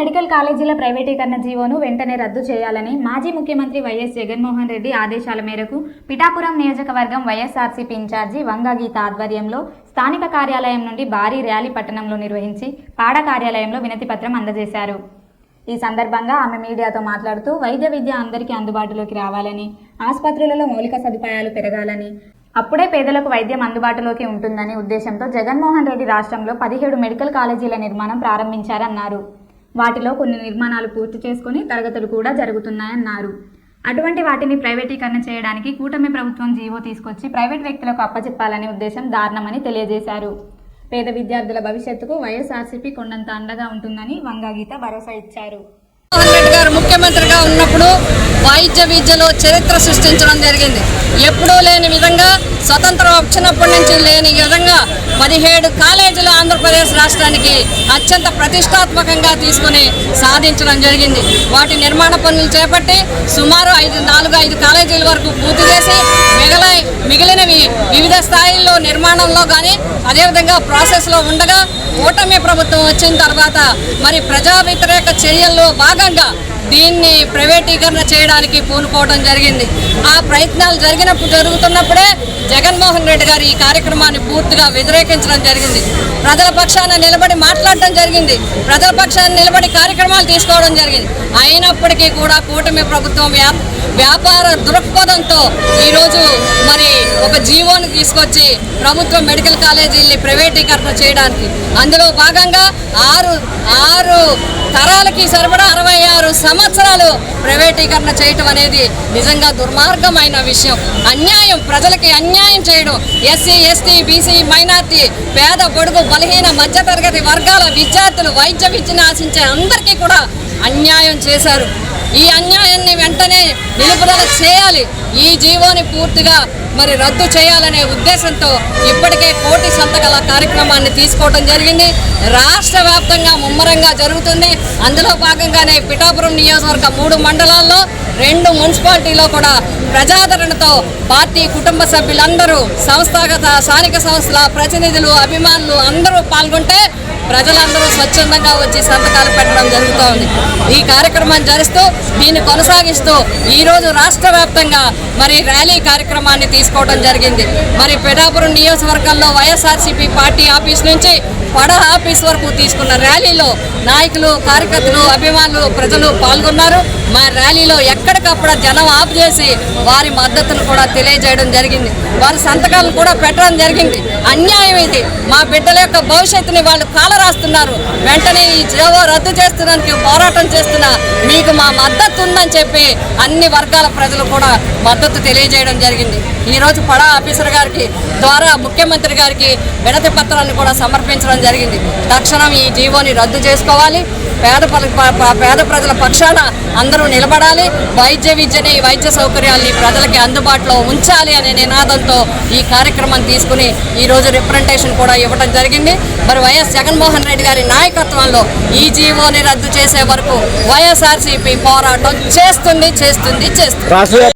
Medical కాలేజీల ప్రైవేటీకరణ జీవోను వెంటనే రద్దు చేయాలని మాజీ ముఖ్యమంత్రి వైఎస్ జగన్మోహన్ రెడ్డి ఆదేశాల మేరకు పిఠాపురం నియోజకవర్గం వైఎస్ఆర్సీపీ ఇన్ఛార్జి వంగగీత ఆధ్వర్యంలో స్థానిక కార్యాలయం నుండి భారీ ర్యాలీ పట్టణంలో నిర్వహించి పాడ కార్యాలయంలో వినతిపత్రం అందజేశారు. ఈ సందర్భంగా ఆమె మీడియాతో మాట్లాడుతూ వైద్య విద్య అందరికీ అందుబాటులోకి రావాలని ఆసుపత్రులలో మౌలిక సదుపాయాలు పెరగాలని అప్పుడే పేదలకు వైద్యం అందుబాటులోకి ఉంటుందని ఉద్దేశంతో జగన్మోహన్ రెడ్డి రాష్ట్రంలో పదిహేడు మెడికల్ కాలేజీల నిర్మాణం ప్రారంభించారన్నారు. వాటిలో కొన్ని నిర్మాణాలు పూర్తి చేసుకుని తరగతులు కూడా జరుగుతున్నాయన్నారు. అటువంటి వాటిని ప్రైవేటీకరణ చేయడానికి కూటమి ప్రభుత్వం జీవో తీసుకొచ్చి ప్రైవేట్ వ్యక్తులకు అప్పచెప్పాలనే ఉద్దేశం దారుణమని తెలియజేశారు. పేద విద్యార్థుల భవిష్యత్తుకు వైఎస్ఆర్సీపీ కొండంత అండగా ఉంటుందని వంగాగీత భరోసా ఇచ్చారు. గారు ముఖ్యమంత్రిగా ఉన్నప్పుడు వాయిద్య విద్యలో చరిత్ర సృష్టించడం జరిగింది. ఎప్పుడూ లేని విధంగా స్వతంత్రం వచ్చినప్పటి నుంచి లేని విధంగా పదిహేడు కాలేజీలు ఆంధ్రప్రదేశ్ రాష్ట్రానికి అత్యంత ప్రతిష్టాత్మకంగా తీసుకుని సాధించడం జరిగింది. వాటి నిర్మాణ పనులు చేపట్టి సుమారు ఐదు నాలుగు ఐదు కాలేజీల వరకు పూర్తి చేసి మిగల మిగిలినవి వివిధ స్థాయిల్లో నిర్మాణంలో కానీ అదేవిధంగా ప్రాసెస్లో ఉండగా కూటమి ప్రభుత్వం వచ్చిన తర్వాత మరి ప్రజా వ్యతిరేక చర్యల్లో భాగంగా దీన్ని ప్రైవేటీకరణ చేయడానికి పూనుకోవడం జరిగింది. ఆ ప్రయత్నాలు జరిగినప్పుడు జరుగుతున్నప్పుడే జగన్మోహన్ రెడ్డి గారు ఈ కార్యక్రమాన్ని పూర్తిగా వ్యతిరేకించడం జరిగింది. ప్రజల పక్షాన నిలబడి మాట్లాడటం జరిగింది. ప్రజల పక్షాన నిలబడి కార్యక్రమాలు తీసుకోవడం జరిగింది. అయినప్పటికీ కూడా కూటమి ప్రభుత్వం వ్యా వ్యాపార దృక్పథంతో ఈరోజు మరి ఒక జీవోని తీసుకొచ్చి ప్రభుత్వ మెడికల్ కాలేజీల్ని ప్రైవేటీకరణ చేయడానికి. అందులో భాగంగా ఆరు ఆరు తరాలకి సరిపడా అరవై ఆరు సంవత్సరాలు ప్రైవేటీకరణ చేయటం అనేది నిజంగా దుర్మార్గమైన విషయం. అన్యాయం ప్రజలకి అన్యాయం చేయడం. ఎస్సీ ఎస్టీ బీసీ మైనార్టీ పేద పొడుగు బలహీన మధ్యతరగతి వర్గాల విద్యార్థులు వైద్య విద్యను ఆశించే అందరికీ కూడా అన్యాయం చేశారు. ఈ అన్యాయాన్ని వెంటనే నిలుపుదల చేయాలి. ఈ జీవోని పూర్తిగా మరి రద్దు చేయాలనే ఉద్దేశంతో ఇప్పటికే కోటి సంతకాల కార్యక్రమాన్ని తీసుకోవడం జరిగింది. రాష్ట్ర వ్యాప్తంగా ముమ్మరంగా జరుగుతుంది. అందులో భాగంగానే పిఠాపురం నియోజకవర్గ మూడు మండలాల్లో రెండు మున్సిపాలిటీలో కూడా ప్రజాదరణతో పార్టీ కుటుంబ సభ్యులందరూ సంస్థాగత స్థానిక సంస్థల ప్రతినిధులు అభిమానులు అందరూ పాల్గొంటే ప్రజలందరూ స్వచ్ఛందంగా వచ్చి సంతకాలు పెట్టడం జరుగుతోంది. ఈ కార్యక్రమాన్ని జరుస్తూ దీన్ని కొనసాగిస్తూ ఈరోజు రాష్ట్ర వ్యాప్తంగా మరి ర్యాలీ కార్యక్రమాన్ని తీసుకోవడం జరిగింది. మరి పెడాపురం నియోజకవర్గంలో వైఎస్ఆర్సీపీ పార్టీ ఆఫీస్ నుంచి పడ ఆఫీస్ వరకు తీసుకున్న ర్యాలీలో నాయకులు కార్యకర్తలు అభిమానులు ప్రజలు పాల్గొన్నారు. మా ర్యాలీలో ఎక్కడికప్పుడు జనం ఆఫ్ చేసి వారి మద్దతును కూడా తెలియజేయడం జరిగింది. వారి సంతకాలను కూడా పెట్టడం జరిగింది. అన్యాయం ఇది. మా బిడ్డల యొక్క భవిష్యత్తుని వాళ్ళు రాస్తున్నారు. వెంటనే ఈ జీవో రద్దు చేస్తున్నందుకు పోరాటం చేస్తున్న మీకు మా మద్దతు ఉందని చెప్పి అన్ని వర్గాల ప్రజలు కూడా మద్దతు తెలియజేయడం జరిగింది. ఈరోజు పడా ఆఫీసర్ గారికి ద్వారా ముఖ్యమంత్రి గారికి వినతి పత్రాన్ని కూడా సమర్పించడం జరిగింది. తక్షణం ఈ జీవోని రద్దు చేసుకోవాలి. పేద పేద ప్రజల పక్షాన అందరూ నిలబడాలి. వైద్య విద్యని వైద్య సౌకర్యాల్ని ప్రజలకి అందుబాటులో ఉంచాలి అనే నినాదంతో ఈ కార్యక్రమం తీసుకుని ఈరోజు రిప్రజెంటేషన్ కూడా ఇవ్వడం జరిగింది. మరి వైఎస్ జగన్మోహన్ రెడ్డి గారి నాయకత్వంలో ఈ జీవోని రద్దు చేసే వరకు వైఎస్ఆర్సీపీ పోరాటం చేస్తుంది చేస్తుంది చేస్తుంది.